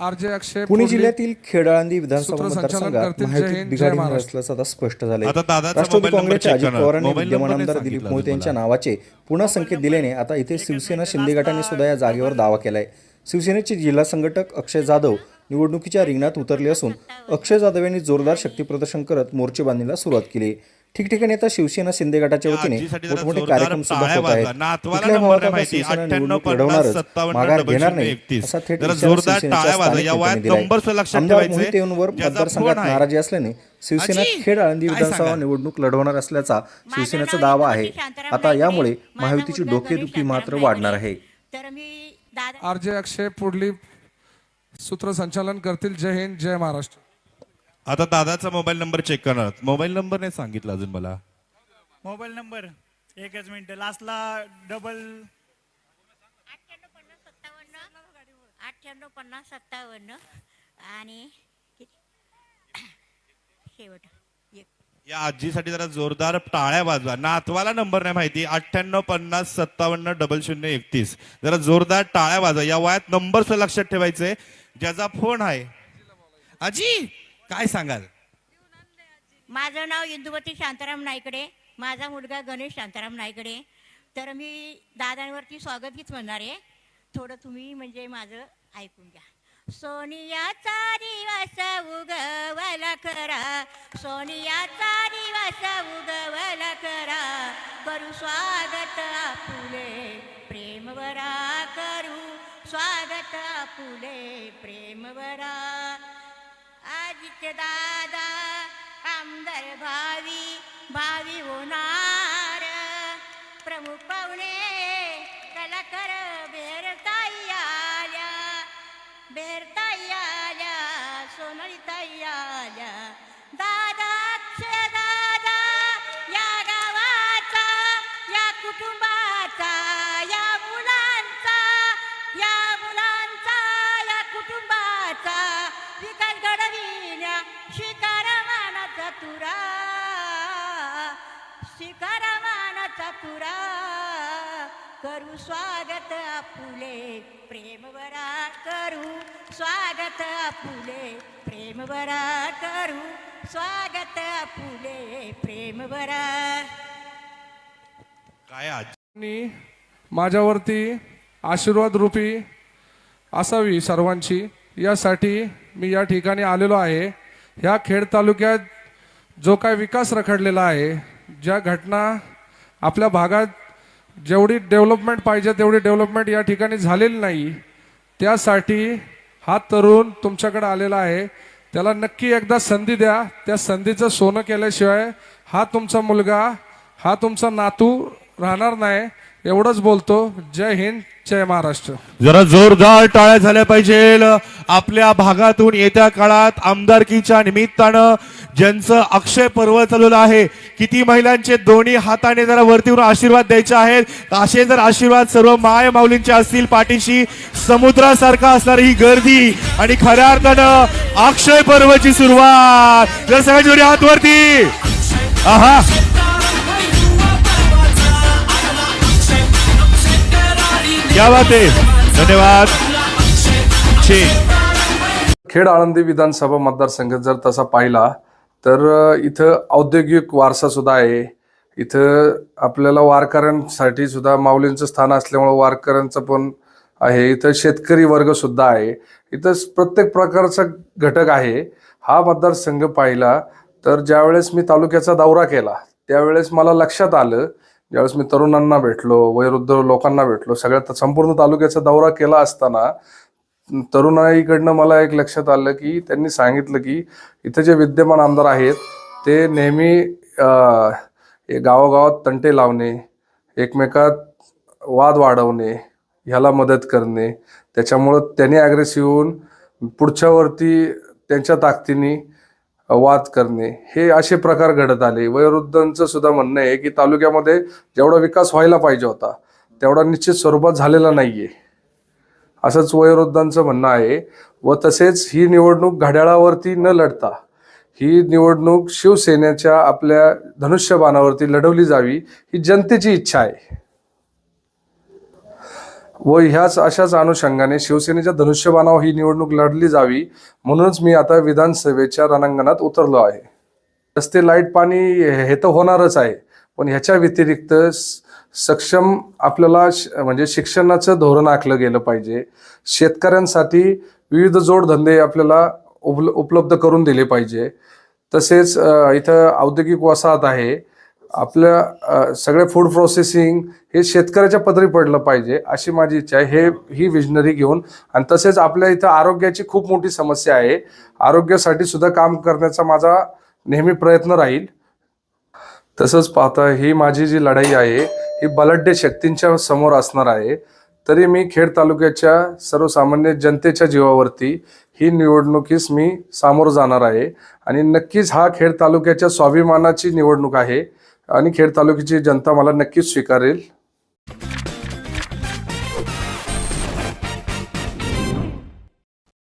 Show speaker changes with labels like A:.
A: RJ अक्षय
B: पुणे जिल्ह्यातील खेडाळंदी विधानसभा मतदारसंघात महायुतीत बिघाडी. असल्याचं आता स्पष्ट
C: दादाचा
B: राष्ट्रवादी
C: मोबाईल नंबर
B: काँग्रेसचे
C: चेक
B: अजित
C: करा.
B: पवार आणि
C: मोबाईल
B: विद्यमान आमदार दिलीप मोहिते यांच्या. नावाचे पुन्हा संकेत दिल्याने आता इथे शिवसेना शिंदे गटाने सुद्धा या जागेवर दावा केलाय शिवसेनेचे जिल्हा संघटक अक्षय जाधव निवडणुकीच्या रिंगणात उतरले असून अक्षय जाधव यांनी जोरदार शक्तीप्रदर्शन करत मोर्चे बांधणीला सुरुवात केली ठिकठिकाणी आता शिवसेना शिंदे गटाच्या वतीने मोठमोठे कार्यक्रम सुद्धा होत आहेत
C: नंबर
B: भावात. शिवसेना
C: 98,
B: निवडणूक
C: 50,
B: लढवणारच
C: 57,
B: माघार घेणार
C: 00,
B: नाही
C: 31.
B: असा थेट आमदार
C: ठेवायचे.
B: मोहिते
C: ज्याचा
B: मतदारसंघात. नाराजी असल्याने शिवसेना खेड आळंदी विधानसभा? निवडणूक लढवणार असल्याचा शिवसेनेचा दावा आहे आता यामुळे महायुतीची डोकेदुखी मात्र वाढणार. आहे
D: दादा
A: आरजे अक्षय पुढली सूत्रसंचालन करतील जय हिंद जय महाराष्ट्र
C: आता दादाचा मोबाईल नंबर चेक करणार मोबाईल नंबर नाही सांगितला अजून मला.
E: मोबाईल नंबर एकच मिनिट. लास्टला डबल
D: अठ्ठ्याण्णव पन्नास सत्तावन्न. आणि? शेवट. एक.
C: या आजीसाठी जरा जोरदार टाळ्या वाजवा. नातवाला नंबर नाही माहिती. अठ्ठ्याण्णव पन्नास सत्तावन्न डबल शून्य एकतीस. जरा जोरदार टाळ्या वाजवा. या वयात नंबर लक्षात ठेवायचे. ज्याचा फोन आहे. आजी! काय सांगाल?
D: माझं नाव इंदुवती शांताराम नाईकडे. माझा मुलगा गणेश शांताराम नाईकडे. तर मी दादांवरती स्वागत म्हणणार आहे. थोडं तुम्ही म्हणजे माझं ऐकून घ्या. सोनियाचा दिवस उगवला खरा. सोनियाचा दिवस उगवला खरा. करू स्वागत आपुले प्रेमवरा करू. स्वागत आपुले प्रेम दादा आमदार भावी भावी होणार. प्रमुख पाहुणे कलाकार बेरताई आल्या. बेरताई आल्या सोनळीताई आल्या. दादा अक्षय दादा या गावाचा या कुटुंबाचा या मुलांचा या मुलांचा या कुटुंबाचा विकास घडविण्या शिकारमानाचा तुरा शिकारमानाचा तुरा करू स्वागत आपुले प्रेमवरा करू. स्वागत आपुले प्रेमवरा करू. स्वागत आपुले प्रेमवरा.
C: काय आजी?
A: माझ्यावरती आशीर्वाद रूपी असावी सर्वांची. यासाठी मी या ठिकाणी आलेलो आहे. ह्या खेड तालुक्यात जो काय विकास रखडलेला आहे ज्या घटना आपल्या भागात जेवढी डेव्हलपमेंट पाहिजे तेवढी डेव्हलपमेंट या ठिकाणी झालेली नाही त्यासाठी हा तरुण तुमच्याकडे आलेला आहे. त्याला नक्की एकदा संधी द्या. त्या संधीचं सोनं केल्याशिवाय हा तुमचा मुलगा हा तुमचा नातू राहणार नाही एवढंच बोलतो. जय हिंद. जय महाराष्ट्र.
C: जरा जोरदार टाळ्या झाल्या पाहिजे आपल्या भागातून येत्या काळात आमदारकीच्या निमित्तानं ज्यांचं अक्षय पर्व चालवलं आहे किती महिलांचे दोन्ही हाताने जरा वरतीवरून आशीर्वाद द्यायचे आहेत. असे जर आशीर्वाद सर्व माय माऊलींचे असतील पाठीशी समुद्रासारखा असणारी ही गर्दी आणि खऱ्या अर्थानं अक्षय पर्वची सुरुवात. जर सगळ्यांची हात वरती. आहा. क्या बात धन्यवाद.
F: खेड आळंदी विधानसभा मतदारसंघ जर तसा पाहिला तर इथं औद्योगिक वारसा सुद्धा आहे. इथं आपल्याला वारकऱ्यांसाठी सुद्धा माऊलींचं स्थान असल्यामुळं वारकऱ्यांचं पण आहे. इथं शेतकरी वर्ग सुद्धा आहे. इथं प्रत्येक प्रकारचा घटक आहे. हा मतदारसंघ पाहिला तर ज्यावेळेस मी तालुक्याचा दौरा केला त्यावेळेस मला लक्षात आलं ज्यावेळेस मी तरुणांना भेटलो वयोवृद्ध लोकांना भेटलो सगळ्यात संपूर्ण तालुक्याचा दौरा केला असताना तरुणाईकडनं मला एक लक्षात आलं की त्यांनी सांगितलं की इथं जे विद्यमान आमदार आहेत ते नेहमी गावोगावात तंटे लावणे एकमेकात वाद वाढवणे ह्याला मदत करणे त्याच्यामुळं त्यांनी ॲग्रेसिव्ह होऊन पुढच्यावरती त्यांच्या ताकदीने वाद करणे हे असे प्रकार घडत आले. वयोवृद्धांचं सुद्धा म्हणणं आहे की तालुक्यामध्ये जेवढा विकास व्हायला पाहिजे होता तेवढा निश्चित स्वरूपात झालेला नाहीये. असंच वयोवृद्धांचं म्हणणं आहे व तसेच ही निवडणूक घड्याळावरती न लढता ही निवडणूक शिवसेनेच्या आपल्या धनुष्यबाणावरती लढवली जावी ही जनतेची इच्छा आहे. व ह्याच अशाच अनुषंगाने शिवसेनेच्या धनुष्यबाणावर ही निवडणूक लढली जावी म्हणूनच मी आता विधानसभेच्या रणांगणात उतरलो आहे. रस्ते लाइट पाणी हे तर होणारच आहे पण ह्याच्या व्यतिरिक्त स- सक्षम आपल्याला श- म्हणजे शिक्षणाचं धोरण आखलं गेलं पाहिजे. शेतकऱ्यांसाठी विविध जोडधंदे आपल्याला उपल उपलब्ध करून दिले पाहिजे. तसेच इथं औद्योगिक वसाहत आहे. आपल्या सगळे फूड प्रोसेसिंग हे शेतकऱ्याच्या पदरी पडलं पाहिजे अशी माझी इच्छा आहे. हे ही विजनरी घेऊन आणि तसेच आपल्या इथं आरोग्याची खूप मोठी समस्या आहे. आरोग्यासाठी सुद्धा काम करण्याचा माझा नेहमी प्रयत्न राहील. तसंच पाहता ही माझी जी लढाई आहे ही बलाढ्य शक्तींच्या समोर असणार आहे. तरी मी खेड तालुक्याच्या सर्वसामान्य जनतेच्या जीवावरती ही निवडणुकीस मी सामोर जाणार आहे. आणि नक्कीच हा खेड तालुक्याच्या स्वाभिमानाची निवडणूक आहे. आणि खेड तालुक्याची जनता मला नक्कीच स्वीकारेल.